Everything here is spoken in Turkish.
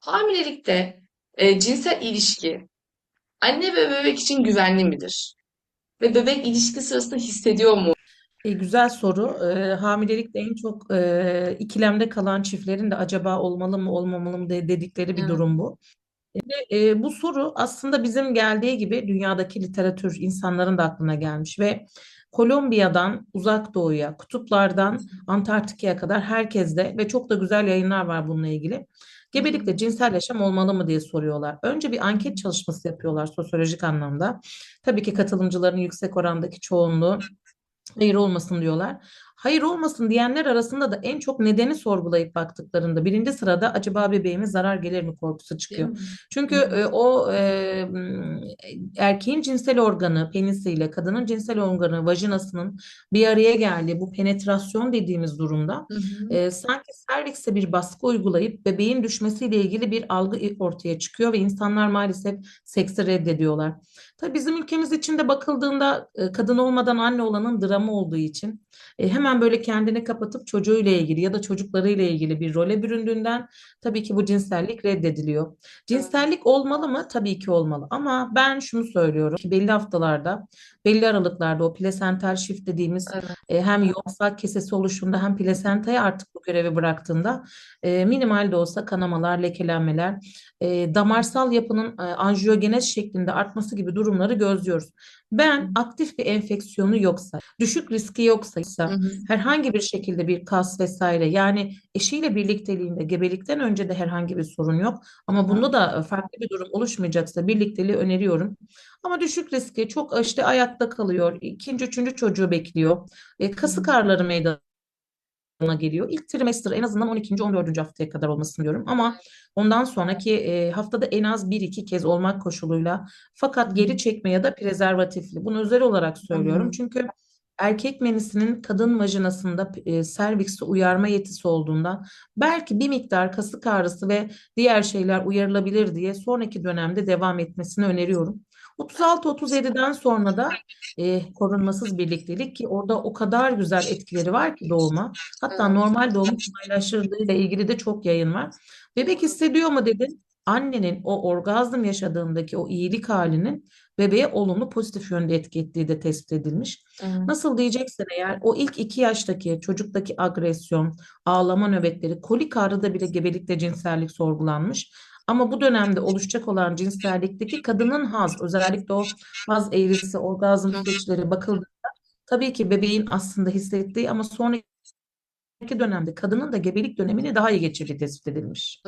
hamilelikte e, cinsel ilişki anne ve bebek için güvenli midir? Ve bebek ilişki sırasında hissediyor mu? E, güzel soru. E, hamilelikte en çok e, ikilemde kalan çiftlerin de acaba olmalı mı olmamalı mı de- dedikleri bir Evet. durum bu. E, bu soru aslında bizim geldiği gibi dünyadaki literatür insanların da aklına gelmiş ve Kolombiya'dan Uzak Doğu'ya, kutuplardan Antarktika'ya kadar herkeste ve çok da güzel yayınlar var bununla ilgili. Gebelikte cinsel yaşam olmalı mı diye soruyorlar. Önce bir anket çalışması yapıyorlar sosyolojik anlamda. Tabii ki katılımcıların yüksek orandaki çoğunluğu Hayır olmasın diyorlar. Hayır olmasın diyenler arasında da en çok nedeni sorgulayıp baktıklarında birinci sırada acaba bebeğime zarar gelir mi korkusu çıkıyor. Çünkü e, o e, erkeğin cinsel organı penisiyle kadının cinsel organı vajinasının bir araya geldiği bu penetrasyon dediğimiz durumda Hı hı. e, sanki servikse bir baskı uygulayıp bebeğin düşmesiyle ilgili bir algı ortaya çıkıyor ve insanlar maalesef seksi reddediyorlar. Tabii bizim ülkemiz içinde bakıldığında e, kadın olmadan anne olanın dramı olduğu için e, hemen böyle kendini kapatıp çocuğuyla ilgili ya da çocuklarıyla ilgili bir role büründüğünden tabii ki bu cinsellik reddediliyor. Cinsellik olmalı mı? Tabii ki olmalı. Ama ben şunu söylüyorum ki belli haftalarda, belli aralıklarda o plasental shift dediğimiz Evet. e, hem yolsal kesesi oluşunda hem plasentaya artık bu görevi bıraktığında e, minimal de olsa kanamalar, lekelenmeler, e, damarsal yapının e, anjiyogenez şeklinde artması gibi durumları gözlüyoruz. Ben aktif bir enfeksiyonu yoksa, düşük riski yoksa, Hı hı. herhangi bir şekilde bir kas vesaire yani eşiyle birlikteliğinde gebelikten önce de herhangi bir sorun yok. Ama bunda da farklı bir durum oluşmayacaksa birlikteliği öneriyorum. Ama düşük riski çok işte ayakta kalıyor, ikinci, üçüncü çocuğu bekliyor. E, kasık ağrıları meydana geliyor. İlk trimester en azından 12. 14. haftaya kadar olmasını diyorum. Ama ondan sonraki e, haftada en az bir iki kez olmak koşuluyla fakat geri çekme ya da prezervatifli. Bunu özel olarak söylüyorum. hı. Çünkü erkek menisinin kadın vajinasında e, serviksi uyarma yetisi olduğundan belki bir miktar kasık ağrısı ve diğer şeyler uyarılabilir diye sonraki dönemde devam etmesini öneriyorum. 36-37'den sonra da e, korunmasız birliktelik ki orada o kadar güzel etkileri var ki doğuma. Hatta normal doğum kolaylaştırdığı ilgili de çok yayın var. Bebek hissediyor mu dedin? Annenin o orgazm yaşadığındaki o iyilik halinin bebeğe olumlu pozitif yönde etki ettiği de tespit edilmiş. Evet. Nasıl diyeceksen eğer o ilk iki yaştaki çocuktaki agresyon, ağlama nöbetleri, kolik ağrıda bile gebelikte cinsellik sorgulanmış. Ama bu dönemde oluşacak olan cinsellikteki kadının haz, özellikle o haz eğrisi, orgazm süreçleri bakıldığında tabii ki bebeğin aslında hissettiği ama sonraki dönemde kadının da gebelik dönemini daha iyi geçirdiği tespit edilmiş.